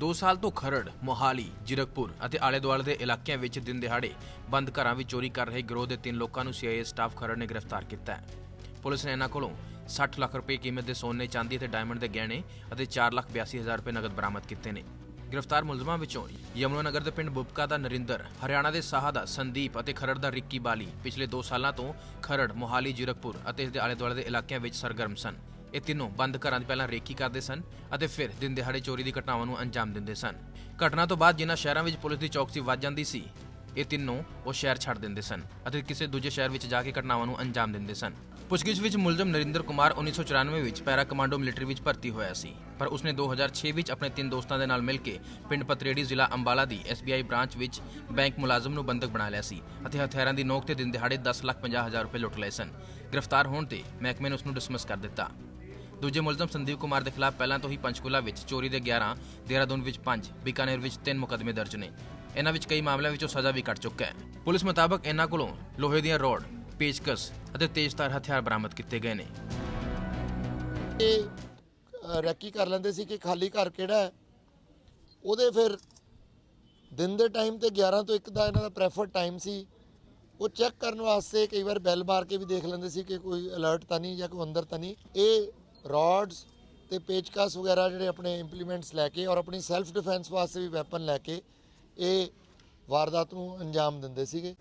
2 ਸਾਲ ਤੋਂ ਖਰੜ, ਮੋਹਾਲੀ, ਜਿਰਕਪੁਰ ਅਤੇ ਆਲੇ-ਦੁਆਲੇ ਦੇ ਇਲਾਕਿਆਂ ਵਿੱਚ ਦਿਨ ਦਿਹਾੜੇ ਬੰਦ ਘਰਾਂ ਵਿੱਚ ਚੋਰੀ ਕਰ ਰਹੇ ਗਿਰੋਹ ਦੇ ਤਿੰਨ ਲੋਕਾਂ ਨੂੰ ਸੀਆਈਏ ਸਟਾਫ ਖਰੜ ਨੇ ਗ੍ਰਿਫਤਾਰ ਕੀਤਾ ਹੈ। ਪੁਲਿਸ ਨੇ ਇਹਨਾਂ ਕੋਲੋਂ 60 ਲੱਖ ਰੁਪਏ ਕੀਮਤ ਦੇ ਸੋਨੇ, ਚਾਂਦੀ ਅਤੇ ਡਾਇਮੰਡ ਦੇ ਗਹਿਣੇ ਅਤੇ 4 ਲੱਖ 82 ਹਜ਼ਾਰ ਰੁਪਏ ਨਗਦ ਬਰਾਮਦ ਕੀਤੇ ਨੇ। ਗ੍ਰਿਫਤਾਰ ਮੁਲਜ਼ਮਾਂ ਵਿੱਚੋਂ ਯਮੁਨਾਨਗਰ ਦੇ ਪਿੰਡ ਬੁਬਕਾ ਦਾ ਨਰਿੰਦਰ, ਹਰਿਆਣਾ ਦੇ ਸਾਹਾ ਦਾ ਸੰਦੀਪ ਅਤੇ ਖਰੜ ਦਾ ਰਿੱਕੀ ਬਾਲੀ ਪਿਛਲੇ 2 ਸਾਲਾਂ ਤੋਂ ਖਰੜ, ਮੋਹਾਲੀ, ਜਿਰਕਪੁਰ ਅਤੇ ਇਸ ਦੇ ਆਲੇ-ਦੁਆਲੇ ਦੇ ਇਲਾਕਿਆਂ ਵਿੱਚ ਸਰਗਰਮ ਸਨ। ਇਹ ਤਿੰਨੋਂ ਬੰਦ ਘਰਾਂ 'ਚ ਪਹਿਲਾਂ ਰੇਕੀ ਕਰਦੇ ਸਨ ਅਤੇ ਫਿਰ ਦਿਨ ਦਿਹਾੜੇ ਚੋਰੀ ਦੀ ਘਟਨਾਵਾਂ ਨੂੰ ਅੰਜਾਮ ਦਿੰਦੇ ਸਨ। ਘਟਨਾ ਤੋਂ ਬਾਅਦ ਜਿਨ੍ਹਾਂ ਸ਼ਹਿਰਾਂ ਵਿੱਚ ਪੁਲਿਸ ਦੀ ਚੌਕਸੀ ਵੱਧ ਜਾਂਦੀ ਸੀ, ਇਹ ਤਿੰਨੋਂ ਉਹ ਸ਼ਹਿਰ ਛੱਡ ਦਿੰਦੇ ਸਨ ਅਤੇ ਕਿਸੇ ਦੂਜੇ ਸ਼ਹਿਰ ਵਿੱਚ ਜਾ ਕੇ ਘਟਨਾਵਾਂ ਨੂੰ ਅੰਜਾਮ ਦਿੰਦੇ ਸਨ। ਪੁੱਛਗਿੱਛ ਵਿੱਚ ਮੁਲਜ਼ਮ ਨਰਿੰਦਰ ਕੁਮਾਰ 1994 ਵਿੱਚ ਪੈਰਾ ਕਮਾਂਡੋ ਮਿਲਟਰੀ ਵਿੱਚ ਭਰਤੀ ਹੋਇਆ ਸੀ, ਪਰ ਉਸਨੇ 2006 ਵਿੱਚ ਆਪਣੇ ਤਿੰਨ ਦੋਸਤਾਂ ਦੇ ਨਾਲ ਮਿਲ ਕੇ ਪਿੰਡ ਪਤਰੇੜੀ ਜ਼ਿਲ੍ਹਾ ਅੰਬਾਲਾ ਦੀ SBI ਬ੍ਰਾਂਚ ਵਿੱਚ ਬੈਂਕ ਮੁਲਾਜ਼ਮ ਨੂੰ ਬੰਦਕ ਬਣਾ ਲਿਆ ਸੀ ਅਤੇ ਹਥਿਆਰਾਂ ਦੀ ਨੋਕ ਤੇ ਦਿਨ ਦਿਹਾੜੇ 10 ਲੱਖ 50 ਹਜ਼ਾਰ ਰੁਪਏ ਲੁੱਟ ਲਏ ਸਨ। ਗ੍ਰਿਫਤਾਰ ਹੋਣ ਤੇ ਮਹਿਕਮੇ ਨੇ ਉਸ ਨੂੰ ਡਿਸਮਿਸ ਕਰ ਦਿੱਤਾ। ਦੂਜੇ ਮੁਲਜ਼ਮ ਸੰਦੀਪ ਕੁਮਾਰ ਦੇ ਖਿਲਾਫ ਪਹਿਲਾਂ ਤੋਂ ਹੀ ਪੰਚਕੂਲਾ ਵਿੱਚ ਚੋਰੀ ਦੇ 11, ਦੇਹਰਾਦੂਨ ਵਿੱਚ 5, ਬੀਕਾਨੇਰ ਵਿੱਚ 3 ਮੁਕੱਦਮੇ ਦਰਜ ਨੇ। ਇਹਨਾਂ ਵਿੱਚ ਕਈ ਮਾਮਲਿਆਂ ਵਿੱਚੋਂ ਸਜ਼ਾ ਵੀ ਕੱਟ ਚੁੱਕਾ ਹੈ। ਪੁਲਿਸ ਮੁਤਾਬਕ ਇਹਨਾਂ ਕੋਲੋਂ ਲੋਹੇ ਦੀਆਂ ਰੋਡ, ਪੇਚਕਸ ਅਤੇ ਤੇਜ਼ਧਾਰ ਹਥਿਆਰ ਬਰਾਮਦ ਕੀਤੇ ਗਏ ਨੇ। ਇਹ ਰੈਕੀ ਕਰ ਲੈਂਦੇ ਸੀ ਕਿ ਖਾਲੀ ਘਰ ਕਿਹੜਾ ਹੈ ਉਹਦੇ ਫਿਰ ਦਿਨ ਦੇ ਟਾਈਮ ਤੇ 11 ਤੋਂ 1 ਦਾ ਇਹਨਾਂ ਦਾ ਪ੍ਰੈਫਰਡ ਟਾਈਮ ਸੀ ਉਹ ਚੈੱਕ ਕਰਨ ਵਾਸਤੇ ਕਈ ਵਾਰ ਬੈਲ ਮਾਰ ਕੇ ਵੀ ਦੇਖ ਲੈਂਦੇ ਸੀ ਕਿ ਕੋਈ ਅਲਰਟ ਤਾਂ ਨਹੀਂ ਜਾਂ ਕੋਈ ਅੰਦਰ ਤਾਂ ਨਹੀਂ ਇਹ ਰੋਡਸ ਤੇ ਪੇਚਕਸ ਵਗੈਰਾ ਜਿਹੜੇ ਆਪਣੇ ਇੰਪਲੀਮੈਂਟਸ ਲੈ ਕੇ ਔਰ ਆਪਣੀ ਸੈਲਫ ਡਿਫੈਂਸ ਵਾਸਤੇ ਵੀ ਵੈਪਨ ਲੈ ਕੇ ਇਹ ਵਾਰਦਾਤ ਨੂੰ ਅੰਜਾਮ ਦਿੰਦੇ ਸੀਗੇ।